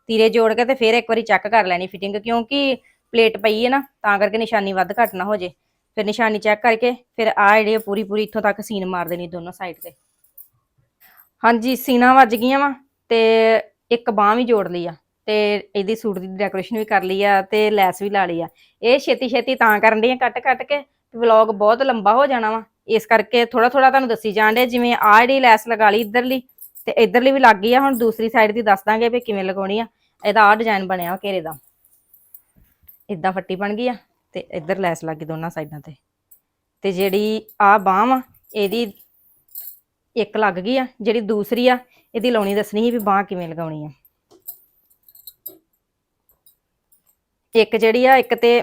ਤੀਰੇ ਜੋੜ ਕੇ ਤੇ ਫਿਰ ਇੱਕ ਵਾਰੀ ਚੈੱਕ ਕਰ ਲੈਣੀ ਫਿਟਿੰਗ ਕਿਉਂਕਿ ਪਲੇਟ ਪਈ ਹੈ ਨਾ ਤਾਂ ਕਰਕੇ ਨਿਸ਼ਾਨੀ ਵੱਧ ਘੱਟ ਨਾ ਹੋ ਜੇ। ਫਿਰ ਨਿਸ਼ਾਨੀ ਚੈੱਕ ਕਰਕੇ ਫਿਰ ਆ ਜਿਹੜੀ ਪੂਰੀ ਪੂਰੀ ਇੱਥੋਂ ਤੱਕ ਸੀਨ ਮਾਰ ਦੇਣੀ ਦੋਨੋਂ ਸਾਈਡ ਤੇ। ਹਾਂਜੀ ਸੀਨਾ ਵੱਜ ਗਈਆਂ ਵਾ ਤੇ ਇੱਕ ਬਾਹ ਵੀ ਜੋੜ ਲਈ ਆ ਤੇ ਇਹਦੀ ਸੂਟ ਦੀ ਡੈਕੋਰੇਸ਼ਨ ਵੀ ਕਰ ਲਈ ਆ ਤੇ ਲੈਸ ਵੀ ਲਾ ਲਈ ਆ। ਇਹ ਛੇਤੀ ਛੇਤੀ ਤਾਂ ਕਰਨ ਦੀ ਕੱਟ ਕੱਟ ਕੇ ਵਲੌਗ ਬਹੁਤ ਲੰਬਾ ਹੋ ਜਾਣਾ ਵਾ। ਇਸ ਕਰਕੇ ਥੋੜਾ ਥੋੜਾ ਤੁਹਾਨੂੰ ਦੱਸੀ ਜਾਣ ਦੇ ਜਿਵੇਂ ਆਹ ਜਿਹੜੀ ਲੈਸ ਲਗਾ ਲਈ ਇਧਰਲੀ ਤੇ ਇਧਰਲੀ ਵੀ ਲੱਗ ਗਈ ਆ, ਹੁਣ ਦੂਸਰੀ ਸਾਈਡ ਦੀ ਦੱਸ ਦਾਂਗੇ ਵੀ ਕਿਵੇਂ ਲਗਾਉਣੀ ਆ। ਇਹਦਾ ਆਹ ਡਿਜ਼ਾਈਨ ਬਣਿਆ ਵਾ ਘੇਰੇ ਦਾ। ਇਦਾਂ ਫੱਟੀ ਬਣ ਗਈ ਆ ਤੇ ਇੱਧਰ ਲੈਸ ਲੱਗ ਗਈ ਦੋਨਾਂ ਸਾਈਡਾਂ ਤੇ। ਤੇ ਜਿਹੜੀ ਆ ਬਾਂਹ ਵਾ, ਇਹਦੀ ਇੱਕ ਲੱਗ ਗਈ ਆ, ਜਿਹੜੀ ਦੂਸਰੀ ਆ, ਇਹਦੀ ਲਾਉਣੀ ਦੱਸਣੀ ਸੀ ਵੀ ਬਾਂਹ ਕਿਵੇਂ ਲਗਾਉਣੀ ਆ। ਇੱਕ ਜਿਹੜੀ ਆ, ਇੱਕ ਤੇ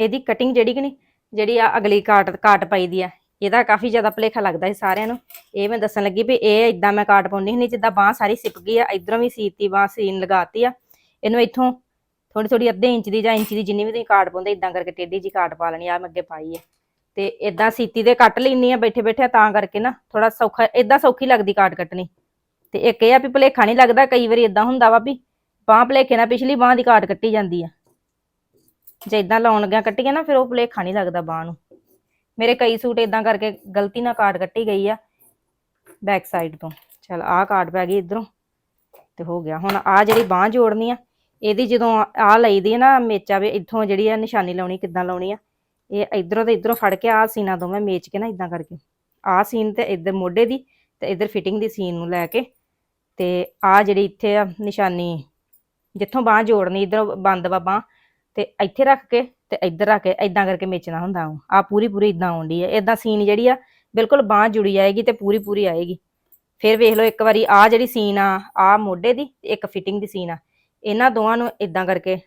ਇਹਦੀ ਕਟਿੰਗ ਜਿਹੜੀ ਕਿ ਨਹੀਂ, ਜਿਹੜੀ ਆ ਅਗਲੀ ਕਾਟ ਕਾਟ ਪਾਈ ਦੀ ਆ, ਇਹਦਾ ਕਾਫੀ ਜ਼ਿਆਦਾ ਭਲੇਖਾ ਲੱਗਦਾ ਸੀ ਸਾਰਿਆਂ ਨੂੰ। ਇਹ ਮੈਂ ਦੱਸਣ ਲੱਗੀ ਵੀ ਇਹ ਇਦਾਂ ਮੈਂ ਕਾਟ ਪਾਉਂਦੀ ਹੁੰਦੀ, ਜਿੱਦਾਂ ਬਾਂਹ ਸਾਰੀ ਸਿਪ ਗਈ ਆ, ਇਧਰੋਂ ਵੀ ਸੀਤੀ ਬਾਂਹ ਸੀਨ ਲਗਾਤੀ ਆ। ਇਹਨੂੰ ਇੱਥੋਂ ਥੋੜੀ ਥੋੜੀ ਅੱਧੇ ਇੰਚ ਦੀ ਜਾਂ ਇੰਚ ਦੀ ਜਿੰਨੀ ਵੀ ਤੁਸੀਂ ਕਾਟ ਪਾਉਂਦੇ ਇਦਾਂ ਕਰਕੇ ਟੇਢੀ ਜੀ ਕਾਟ ਪਾ ਲੈਣੀ ਆ ਮੈਂ ਅੱਗੇ ਪਾਈ ਆ। ਤੇ ਇਦਾਂ ਸੀਤੀ ਦੇ ਕੱਟ ਲੈਣੀ ਆ ਬੈਠੇ ਬੈਠੇ ਤਾਂ ਕਰਕੇ ਨਾ ਥੋੜਾ ਸੌਖਾ ਇਦਾਂ ਸੌਖੀ ਲੱਗਦੀ ਕਾਟ ਕੱਟਣੀ। ਤੇ ਇੱਕ ਇਹ ਆ ਵੀ ਭੁਲੇਖਾ ਨਹੀਂ ਲੱਗਦਾ, ਕਈ ਵਾਰੀ ਇਦਾਂ ਹੁੰਦਾ ਵਾ ਵੀ ਬਾਂਹ ਭੁਲੇਖੇ ਨਾਲ ਪਿਛਲੀ ਬਾਂਹ ਦੀ ਕਾਟ ਕੱਟੀ ਜਾਂਦੀ ਆ। ਜੇ ਇਦਾਂ ਲਾਉਣ ਲੱਗਿਆ ਕੱਟੀਏ ਨਾ, ਫਿਰ ਉਹ ਭੁਲੇਖਾ ਨਹੀਂ ਲੱਗਦਾ ਬਾਂਹ ਨੂੰ। ਮੇਰੇ ਕਈ ਸੂਟ ਇਦਾਂ ਕਰਕੇ ਗਲਤੀ ਨਾਲ ਕਾਟ ਕੱਟੀ ਗਈ ਆ ਬੈਕ ਸਾਈਡ ਤੋਂ। ਚਲ ਆਹ ਕਾਟ ਪੈ ਗਈ ਇਧਰੋਂ ਤੇ ਹੋ ਗਿਆ। ਹੁਣ ਆ ਜਿਹੜੀ ਬਾਂਹ ਜੋੜਨੀ ਆ, ਇਹਦੀ ਜਦੋਂ ਆ ਲਈਦੀ ਹੈ ਨਾ ਮੇਚਾ ਵੀ, ਇੱਥੋਂ ਜਿਹੜੀ ਆ ਨਿਸ਼ਾਨੀ ਲਾਉਣੀ, ਕਿੱਦਾਂ ਲਾਉਣੀ ਆ ਇਹ ਇਧਰੋਂ ਤੇ ਇਧਰੋਂ ਫੜ ਕੇ ਆ ਸੀਨਾ ਦੋਵੇਂ ਮੇਚ ਕੇ ਨਾ ਇਦਾਂ ਕਰਕੇ। ਆ ਸੀਨ ਤੇ ਇਧਰ ਮੋਢੇ ਦੀ ਤੇ ਇਧਰ ਫਿਟਿੰਗ ਦੀ ਸੀਨ ਨੂੰ ਲੈ ਕੇ। ਤੇ ਆ ਜਿਹੜੀ ਇੱਥੇ ਆ ਨਿਸ਼ਾਨੀ, ਜਿੱਥੋਂ ਬਾਹ ਜੋੜਨੀ, ਇਧਰ ਬੰਦ ਵਾ ਬਾਂਹ ਤੇ ਇੱਥੇ ਰੱਖ ਕੇ ਤੇ ਇੱਧਰ ਰੱਖ ਕੇ ਇਦਾਂ ਕਰਕੇ ਮੇਚਣਾ ਹੁੰਦਾ ਆ ਪੂਰੀ ਪੂਰੀ ਇਦਾਂ ਆਉਂਦੀ ਹੈ ਇਦਾਂ ਸੀਨ ਜਿਹੜੀ ਆ ਬਿਲਕੁਲ ਬਾਹ ਜੁੜੀ ਆਏਗੀ ਤੇ ਪੂਰੀ ਪੂਰੀ ਆਏਗੀ। ਫਿਰ ਵੇਖ ਲਓ ਇੱਕ ਵਾਰੀ ਆ ਜਿਹੜੀ ਸੀਨ ਆ ਆ ਮੋਢੇ ਦੀ ਤੇ ਇੱਕ ਫਿਟਿੰਗ ਦੀ ਸੀਨ ਆ। ਇਹਨਾਂ ਦੋਵਾਂ ਨੂੰ ਇਦਾਂ ਕਰਕੇ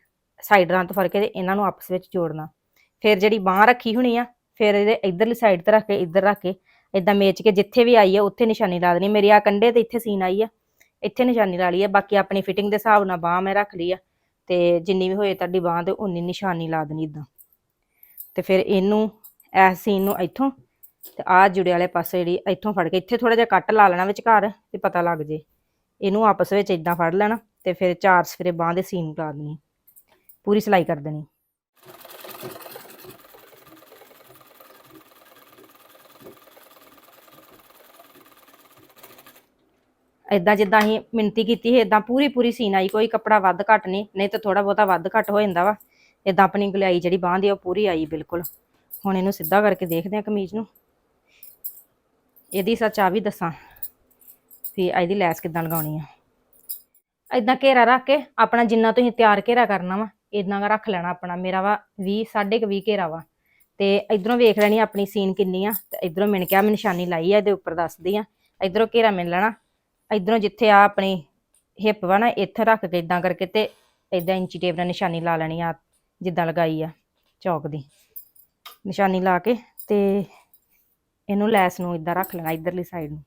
ਸਾਈਡਾਂ ਤੋਂ ਫੜ ਕੇ ਤੇ ਇਹਨਾਂ ਨੂੰ ਆਪਸ ਵਿੱਚ ਜੋੜਨਾ। ਫਿਰ ਜਿਹੜੀ ਬਾਹ ਰੱਖੀ ਹੋਣੀ ਆ, ਫਿਰ ਇਹਦੇ ਇਧਰਲੀ ਸਾਈਡ ਤੇ ਰੱਖ ਕੇ, ਇੱਧਰ ਰੱਖ ਕੇ ਇਦਾਂ ਮੇਚ ਕੇ ਜਿੱਥੇ ਵੀ ਆਈ ਆ, ਉੱਥੇ ਨਿਸ਼ਾਨੀ ਲਾ ਦੇਣੀ। ਮੇਰੀ ਆ ਕੰਡੇ ਤੇ ਇੱਥੇ ਸੀਨ ਆਈ ਆ, ਇੱਥੇ ਨਿਸ਼ਾਨੀ ਲਾ ਲਈ ਆ। ਬਾਕੀ ਆਪਣੀ ਫਿਟਿੰਗ ਦੇ ਹਿਸਾਬ ਨਾਲ ਬਾਹ ਮੈਂ ਰੱਖ ਲਈ ਆ ਤੇ ਜਿੰਨੀ ਵੀ ਹੋਏ ਤੁਹਾਡੀ ਬਾਹ ਤੇ ਉਨੀ ਨਿਸ਼ਾਨੀ ਲਾ ਦੇਣੀ ਇਦਾਂ ਤੇ ਫਿਰ ਇਹਨੂੰ, ਇਸ ਸੀਨ ਨੂੰ ਇੱਥੋਂ ਤੇ ਆਹ ਜੁੜੇ ਵਾਲੇ ਪਾਸੇ ਜਿਹੜੀ ਇੱਥੋਂ ਫੜ ਕੇ, ਇੱਥੇ ਥੋੜਾ ਜਿਹਾ ਕੱਟ ਲਾ ਲੈਣਾ ਵਿਚਕਾਰ ਤੇ ਪਤਾ ਲੱਗ ਜੇ। ਇਹਨੂੰ ਆਪਸ ਵਿੱਚ ਇਦਾਂ ਫੜ ਲੈਣਾ ਤੇ ਫਿਰ ਚਾਰ ਸਫਰੇ ਬਾਹ ਦੇ ਸੀਨ ਨੂੰ ਲਾ ਦੇਣੀ। ਪੂਰੀ ਸਿਲਾਈ ਕਰ ਦੇਣੀ। ਇਦਾਂ ਜਿੱਦਾਂ ਅਸੀਂ ਮਿੰਤੀ ਕੀਤੀ ਸੀ ਇਦਾਂ ਪੂਰੀ ਪੂਰੀ ਸੀਨ ਆਈ, ਕੋਈ ਕੱਪੜਾ ਵੱਧ ਘੱਟ ਨਹੀਂ ਨਹੀਂ ਤਾਂ ਥੋੜਾ ਬਹੁਤਾ ਵੱਧ ਘੱਟ ਹੋ ਜਾਂਦਾ ਵਾ। ਇਦਾਂ ਆਪਣੀ ਗਲਾਈ ਜਿਹੜੀ ਬਾਂਹ ਦੀ ਉਹ ਪੂਰੀ ਆਈ ਬਿਲਕੁਲ। ਹੁਣ ਇਹਨੂੰ ਸਿੱਧਾ ਕਰਕੇ ਦੇਖਦੇ ਆ ਕਮੀਜ਼ ਨੂੰ। ਇਹਦੀ ਸੱਚ ਆ ਵੀ ਦੱਸਾਂ ਵੀ ਇਹਦੀ ਲੈਸ ਕਿੱਦਾਂ ਲਗਾਉਣੀ ਆ। ਇਦਾਂ ਘੇਰਾ ਰੱਖ ਕੇ, ਆਪਣਾ ਜਿੰਨਾ ਤੁਸੀਂ ਤਿਆਰ ਘੇਰਾ ਕਰਨਾ ਵਾ ਇਦਾਂ ਦਾ ਰੱਖ ਲੈਣਾ ਆਪਣਾ। ਮੇਰਾ ਵਾ 20 20 20 ਘੇਰਾ ਵਾ। ਤੇ ਇਧਰੋਂ ਵੇਖ ਲੈਣੀ ਆਪਣੀ ਸੀਨ ਕਿੰਨੀ ਆ, ਤੇ ਇਧਰੋਂ ਮਿਣ ਕੇ ਆ ਮੈਂ ਨਿਸ਼ਾਨੀ ਲਾਈ ਆ, ਇਹਦੇ ਉੱਪਰ ਦੱਸਦੀ ਆ। ਇਧਰੋਂ ਘੇਰਾ ਮਿਲ ਲੈਣਾ। ਇਧਰੋਂ ਜਿੱਥੇ ਆ ਆਪਣੀ ਹਿੱਪ ਵਾ ਨਾ, ਇੱਥੇ ਰੱਖ ਕੇ ਇਦਾਂ ਕਰਕੇ ਤੇ ਇਦਾਂ ਇੰਚੀ ਟੇਪ ਨਾਲ ਨਿਸ਼ਾਨੀ ਲਾ ਲੈਣੀ ਆ ਜਿੱਦਾਂ ਲਗਾਈ ਆ ਚੌਕ ਦੀ। ਨਿਸ਼ਾਨੀ ਲਾ ਕੇ ਤੇ ਇਹਨੂੰ ਲੈਸ ਨੂੰ ਇਦਾਂ ਰੱਖ ਲੈਣਾ ਇਧਰਲੀ ਸਾਈਡ ਨੂੰ।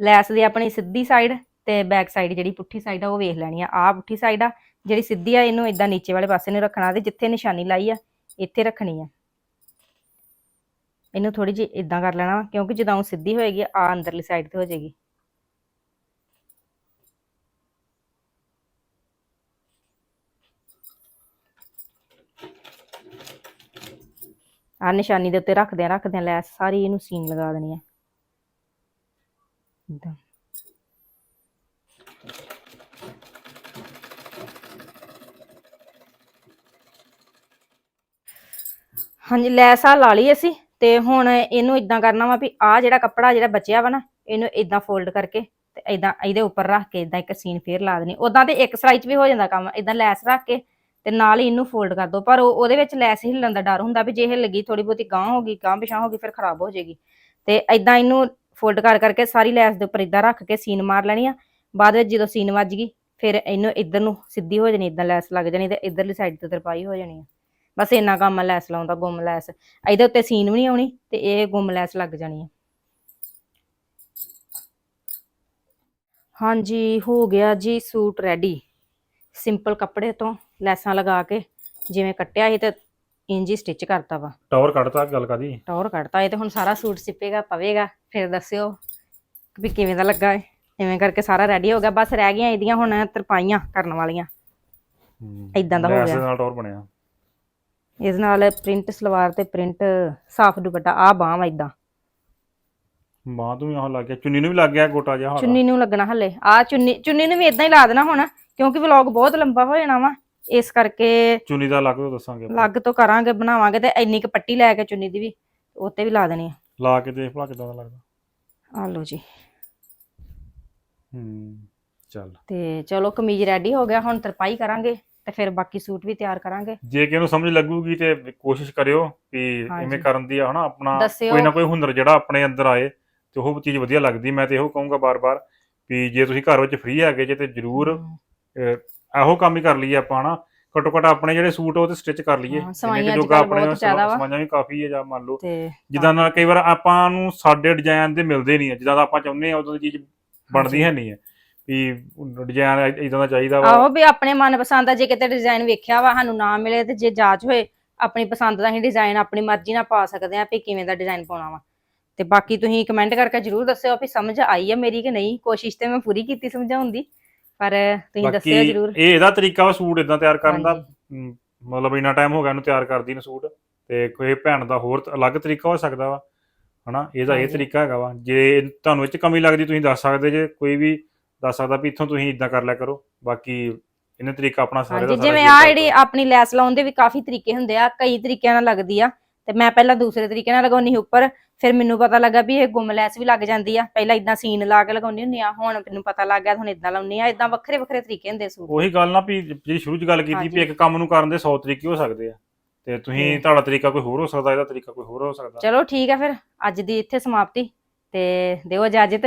ਲੈਸ ਦੀ ਆਪਣੀ ਸਿੱਧੀ ਸਾਈਡ ਤੇ ਬੈਕ ਸਾਈਡ ਜਿਹੜੀ ਪੁੱਠੀ ਸਾਈਡ ਆ, ਉਹ ਵੇਖ ਲੈਣੀ ਆ। ਆ ਪੁੱਠੀ ਸਾਈਡ ਆ, ਜਿਹੜੀ ਸਿੱਧੀ ਆ, ਇਹਨੂੰ ਇਦਾਂ ਨੀਚੇ ਵਾਲੇ ਪਾਸੇ ਨੂੰ ਰੱਖਣਾ ਤੇ ਜਿੱਥੇ ਨਿਸ਼ਾਨੀ ਲਾਈ ਆ, ਇੱਥੇ ਰੱਖਣੀ ਆ। ਇਹਨੂੰ ਥੋੜੀ ਜਿਹੀ ਇਦਾਂ ਕਰ ਲੈਣਾ ਕਿਉਂਕਿ ਜਦੋਂ ਉਹ ਸਿੱਧੀ ਹੋਏਗੀ, ਆ ਅੰਦਰਲੀ ਸਾਈਡ ਤੇ ਹੋ ਜਾਏਗੀ। ਆ ਨਿਸ਼ਾਨੀ ਦੇ ਉੱਤੇ ਰੱਖਦਿਆਂ ਰੱਖਦਿਆਂ ਲੈਸ ਸਾਰੀ ਇਹਨੂੰ ਸੀਨ ਲਗਾ ਦੇਣੀ ਆ। ਇਦਾਂ। ਹਾਂਜੀ ਲੈਸ ਆ ਲਾ ਲਈ ਅਸੀਂ। ਤੇ ਹੁਣ ਇਹਨੂੰ ਇਦਾਂ ਕਰਨਾ ਵਾ ਵੀ ਆ ਜਿਹੜਾ ਕੱਪੜਾ ਜਿਹੜਾ ਬਚਿਆ ਵਾ ਨਾ, ਇਹਨੂੰ ਇਦਾਂ ਫੋਲਡ ਕਰਕੇ ਤੇ ਇਦਾਂ ਇਹਦੇ ਉੱਪਰ ਰੱਖ ਕੇ ਇਦਾਂ ਇੱਕ ਸੀਨ ਫੇਰ ਲਾ ਦੇਣੀ। ਉਦਾਂ ਤੇ ਇੱਕ ਸਲਾਈ 'ਚ ਵੀ ਹੋ ਜਾਂਦਾ ਕੰਮ ਇਦਾਂ ਲੈਸ ਰੱਖ ਕੇ ਤੇ ਨਾਲ ਹੀ ਇਹਨੂੰ ਫੋਲਡ ਕਰ ਦੋ। ਪਰ ਉਹਦੇ ਵਿੱਚ ਲੈਸ ਹਿੱਲਣ ਦਾ ਡਰ ਹੁੰਦਾ ਵੀ ਜੇ ਹਿੱਲ ਗਈ ਥੋੜੀ ਬਹੁਤੀ ਗਾਂਹ ਹੋ ਗਈ, ਗਾਂਹ ਪਿਛਾਂ ਹੋ ਗਈ, ਫਿਰ ਖਰਾਬ ਹੋ ਜਾਏਗੀ। ਤੇ ਇਦਾਂ ਇਹਨੂੰ ਫੋਲਡ ਕਰ ਕਰਕੇ ਸਾਰੀ ਲੈਸ ਦੇ ਉੱਪਰ ਇਦਾਂ ਰੱਖ ਕੇ ਸੀਨ ਮਾਰ ਲੈਣੀ ਆ। ਬਾਅਦ ਵਿੱਚ ਜਦੋਂ ਸੀਨ ਵੱਜ ਗਈ, ਫਿਰ ਇਹਨੂੰ ਇੱਧਰ ਨੂੰ ਸਿੱਧੀ ਹੋ ਜਾਣੀ ਇਦਾਂ ਲੈਸ ਲੱਗ ਜਾਣੀ ਤੇ ਇੱਧਰਲੀ ਸਾਈਡ ਤੇ ਤਰਪਾਈ ਹੋ ਜਾਣੀ ਆ। ਬਸ ਇੰਨਾ ਕੰਮ ਲੈਸ ਲਾਉਣ ਦਾ ਗੁੰਮ ਲੈਸ। ਇਹਦੇ ਉੱਤੇ ਸੀਨ ਵੀ ਨਹੀਂ ਆਉਣੀ ਤੇ ਇਹ ਗੁੰਮ ਲੈਸ ਲੱਗ ਜਾਣੀ ਆ। ਹਾਂਜੀ ਹੋ ਗਿਆ ਜੀ ਸੂਟ ਰੈਡੀ ਸਿੰਪਲ ਕੱਪੜੇ ਤੋਂ ਲੈਸਾਂ ਲਗਾ ਕੇ ਜਿਵੇਂ ਕੱਟਿਆ ਸੀ ਤੇ ਇੰਜ ਹੀ ਸਟਿਚ ਕਰਤਾ ਵਾ। ਟਾਵਰ ਕੱਢਤਾ ਗੱਲ ਕਾਦੀ? ਟੌਰ ਕੱਢਤਾ ਇਹ ਤੇ ਹੁਣ ਸਾਰਾ ਸੂਟ ਸਿੱਪੇਗਾ ਪਵੇਗਾ ਫਿਰ ਦੱਸਿਓ ਵੀ ਕਿਵੇਂ ਦਾ ਲੱਗਾ ਹੈ ਇਵੇਂ ਕਰਕੇ ਸਾਰਾ ਰੈਡੀ ਹੋ ਗਿਆ ਬਸ ਰਹਿ ਗਈਆਂ ਇਹਦੀਆਂ ਹੁਣ ਤਰਪਾਈਆਂ ਕਰਨ ਵਾਲੀਆਂ। ਏਦਾਂ ਦਾ ਹੋ ਲੈਸ ਗਿਆ। ਦੇ ਨਾਲ ਟਾਵਰ ਬਣਿਆ। ਇਸ ਨਾਲ ਪ੍ਰਿੰਟ ਸਲਵਾਰ ਤੇ ਪ੍ਰਿੰਟ ਸਾਫ਼ ਦੁਪੱਟਾ ਆ ਬਾਹਾਂ ਵਾ ਇਦਾਂ ਬਾਹ ਤੋਂ ਵੀ ਆਹ ਲੱਗ ਗਿਆ ਚੁੰਨੀ ਨੂੰ ਵੀ ਲੱਗ ਗਿਆ ਗੋਟਾ ਜਿਹਾ ਹਾਲਾ। ਚੁੰਨੀ ਨੂੰ ਲੱਗਣਾ ਹੱਲੇ। ਆ ਚੁੰਨੀ ਚੁੰਨੀ ਨੂੰ ਵੀ ਇਦਾਂ ਹੀ ਲਾ ਦੇਣਾ ਹੁਣ ਕਿਉਂਕਿ ਵਲੌਗ ਬਹੁਤ ਲੰਬਾ ਹੋ ਜਾਣਾ ਵਾ। ਇਸ ਕਰਕੇ ਚੁੰਨੀ ਦਾ ਲੱਗ ਤੋਂ ਦੱਸਾਂਗੇ ਆਪਾਂ। ਲੱਗ ਤੋਂ ਕਰਾਂਗੇ ਬਣਾਵਾਂਗੇ ਤੇ ਇੰਨੀ ਕੁ ਪੱਟੀ ਲੈ ਕੇ ਚੁੰਨੀ ਦੀ ਵੀ ਉੱਤੇ ਵੀ ਲਾ ਦੇਣੀ ਆ। ਲਾ ਕੇ ਦੇਖ ਭਲਾ ਕਿਦਾਂ ਦਾ ਲੱਗਦਾ। ਆ ਲਓ ਜੀ। ਹੂੰ ਚੱਲ। ਤੇ ਚਲੋ ਕਮੀਜ਼ ਰੈਡੀ ਹੋ ਗਿਆ ਹੁਣ ਤਰਪਾਈ ਕਰਾਂਗੇ। ਤੇ ਫਿਰ ਬਾਕੀ ਸੂਟ ਵੀ ਤਿਆਰ ਕਰਾਂਗੇ। ਜੇ ਕਿ ਇਹਨੂੰ ਸਮਝ ਲੱਗੂਗੀ ਤੇ ਕੋਸ਼ਿਸ਼ ਕਰਿਓ ਕਿ ਹਾਂਜੀ। ਇਵੇਂ ਕਰਨ ਦੀ ਆ ਹਨਾ ਆਪਣਾ ਦੱਸਿਓ। ਕੋਈ ਨਾ ਕੋਈ ਹੁਨਰ ਜਿਹੜਾ ਆਪਣੇ ਅੰਦਰ ਆਏ ਤੇ ਉਹ ਚੀਜ਼ ਵਧੀਆ ਲੱਗਦੀ ਮੈਂ ਤੇ ਇਹੋ ਕਹੂੰਗਾ ਬਾਰ-ਬਾਰ ਵੀ ਜੇ ਤੁਸੀਂ ਘਰ ਵਿੱਚ ਫ੍ਰੀ ਹੈਗੇ ਜੇ ਤੇ ਜ਼ਰੂਰ ਅਹ, ਇਹੋ ਕੰਮ ਹੀ ਕਰ ਲਈਏ ਆਪਾਂ ਹਨਾ। ਘੱਟੋ ਘੱਟ ਆਪਣੇ ਜਿਹੜੇ ਸੂਟ ਉਹ ਤੇ ਸਟਿਚ ਕਰ ਲਈਏ। ਹਾਂ, ਜਿੰਨੇ ਸਵਾਈਆਂ ਕੁ ਅੱਜ ਜੋਗਾ ਕੱਲ੍ਹ ਆਪਣੇ ਬਹੁਤ ਜ਼ਿਆਦਾ ਵਾ। ਸਵਾਈਆਂ ਵੀ ਕਾਫੀ ਹੈ ਜਾਂ ਮੰਨ ਲਓ ਤੇ ਜਿੱਦਾਂ ਨਾਲ ਕਈ ਵਾਰ ਆਪਾਂ ਨੂੰ ਸਾਡੇ ਡਿਜ਼ਾਈਨ ਦੇ ਮਿਲਦੇ ਨਹੀਂ ਆ ਜਿੱਦਾਂ ਦਾ ਆਪਾਂ ਚਾਹੁੰਦੇ ਆ ਉਦੋਂ ਦੀ ਚੀਜ਼ ਬਣਦੀ ਹੈ ਨਹੀਂ ਹੈ ਵੀ ਡਿਜ਼ਾਈਨ ਇਦਾਂ ਦਾ ਚਾਹੀਦਾ ਵਾ। ਆਹੋ ਵੀ ਆਪਣੇ ਮਨਪਸੰਦ ਦਾ ਜੇ ਕਿਤੇ ਡਿਜ਼ਾਈਨ ਵੇਖਿਆ ਵਾ ਸਾਨੂੰ ਨਾ ਮਿਲੇ ਤੇ ਜੇ ਜਾਚ ਹੋਏ ਆਪਣੀ ਪਸੰਦ ਦਾ ਹੀ ਡਿਜ਼ਾਈਨ ਆਪਣੀ ਮਰਜ਼ੀ ਨਾਲ ਪਾ ਸਕਦੇ ਆ ਵੀ ਕਿਵੇਂ ਦਾ ਡਿਜ਼ਾਈਨ ਪਾਉਣਾ ਵਾ। ਤੇ ਬਾਕੀ ਤੁਸੀਂ ਕਮੈਂਟ ਕਰਕੇ ਜਰੂਰ ਦੱਸਿਓ ਵੀ ਸਮਝ ਆਈ ਹੈ ਮੇਰੀ ਕਿ ਨਹੀਂ ਕੋਸ਼ਿਸ਼ ਤੇ ਮੈਂ ਪੂਰੀ ਕੀਤੀ ਸਮਝਾਉਣ ਦੀ ਪਰ ਤੁਸੀਂ ਬਾਕੀ ਦੱਸਿਓ ਜਰੂਰ। ਇਹ ਇਹਦਾ ਤਰੀਕਾ ਵਾ ਸੂਟ ਇਦਾਂ ਤਿਆਰ ਕਰਨ ਦਾ। ਮਤਲਬ ਇੰਨਾ ਟਾਈਮ ਹੋ ਗਿਆ ਇਹਨੂੰ ਤਿਆਰ ਕਰਦੀ ਨੂੰ ਸੂਟ ਤੇ ਕੋਈ ਭੈਣ ਦਾ ਹੋਰ ਤ- ਅਲੱਗ ਤਰੀਕਾ ਹੋ ਸਕਦਾ ਵਾ ਹਨਾ? ਇਹਦਾ ਇਹ ਹਾਂਜੀ। ਤਰੀਕਾ ਹੈਗਾ ਵਾ। ਜੇ ਤੁਹਾਨੂੰ ਇਹ ਚ ਕਮੀ ਲੱਗਦੀ ਤੁਸੀਂ ਦੱਸ ਸਕਦੇ ਜੇ ਕੋਈ ਵੀ ਦੱਸ ਸਕਦਾ ਵੀ ਇੱਥੋਂ ਤੁਸੀਂ ਇਦਾਂ ਕਰ ਲਿਆ ਕਰੋ। ਬਾਕੀ ਇਹਨੇ ਤਰੀਕਾ ਆਪਣਾ ਸਾਰੇ ਦਾ ਹਾਂਜੀ ਸਾਰਾ ਜਿਵੇਂ ਆ ਜਿਹੜੀ। ਆਪਣੀ ਲੈਸ ਲਾਉਣ ਦੇ ਵੀ ਕਾਫੀ ਤਰੀਕੇ ਹੁੰਦੇ ਆ ਕਈ ਤਰੀਕਿਆਂ ਨਾਲ ਲੱਗਦੀ ਆ। ਤੇ ਮੈਂ ਪਹਿਲਾਂ ਦੂਸਰੇ ਤਰੀਕੇ ਨਾਲ ਲਗਾਉਣੀ ਸੀ ਉੱਪਰ ਫਿਰ ਮੈਨੂੰ ਪਤਾ ਲੱਗਾ ਵੀ ਇਹ ਗੁੰਮ ਲੈਸ ਵੀ ਲੱਗ ਜਾਂਦੀ ਆ। ਪਹਿਲਾਂ ਇਦਾਂ ਸੀਨ ਲਾ ਕੇ ਲਗਾਉਣੀ ਹੁੰਦੀ ਆ ਹੁਣ ਮੈਨੂੰ ਪਤਾ ਲੱਗ ਗਿਆ ਹੁਣ ਇਦਾਂ ਲਾਉਣੀ ਆ। ਇਦਾਂ ਵੱਖਰੇ ਵੱਖਰੇ ਤਰੀਕੇ ਹੁੰਦੇ ਸੂਟ। ਉਹੀ ਗੱਲ ਨਾ ਵੀ ਜਿਹੜੀ ਸ਼ੁਰੂ ਚ ਗੱਲ ਕੀਤੀ ਹਾਂਜੀ। ਵੀ ਇੱਕ ਕੰਮ ਨੂੰ ਕਰਨ ਦੇ 100 ਤਰੀਕੇ ਹੋ ਸਕਦੇ ਆ। ਤੇ ਤੁਸੀਂ ਤੁਹਾਡਾ ਤਰੀਕਾ ਕੋਈ ਹੋਰ ਹੋ ਸਕਦਾ ਇਹਦਾ ਤਰੀਕਾ ਕੋਈ ਹੋਰ ਹੋ ਸਕਦਾ। ਚਲੋ ਠੀਕ ਆ ਫਿਰ ਅੱਜ ਦੀ ਇੱਥੇ ਸਮਾਪਤੀ। ਤੇ ਦਿਓ ਇਜਾਜ਼ਤ।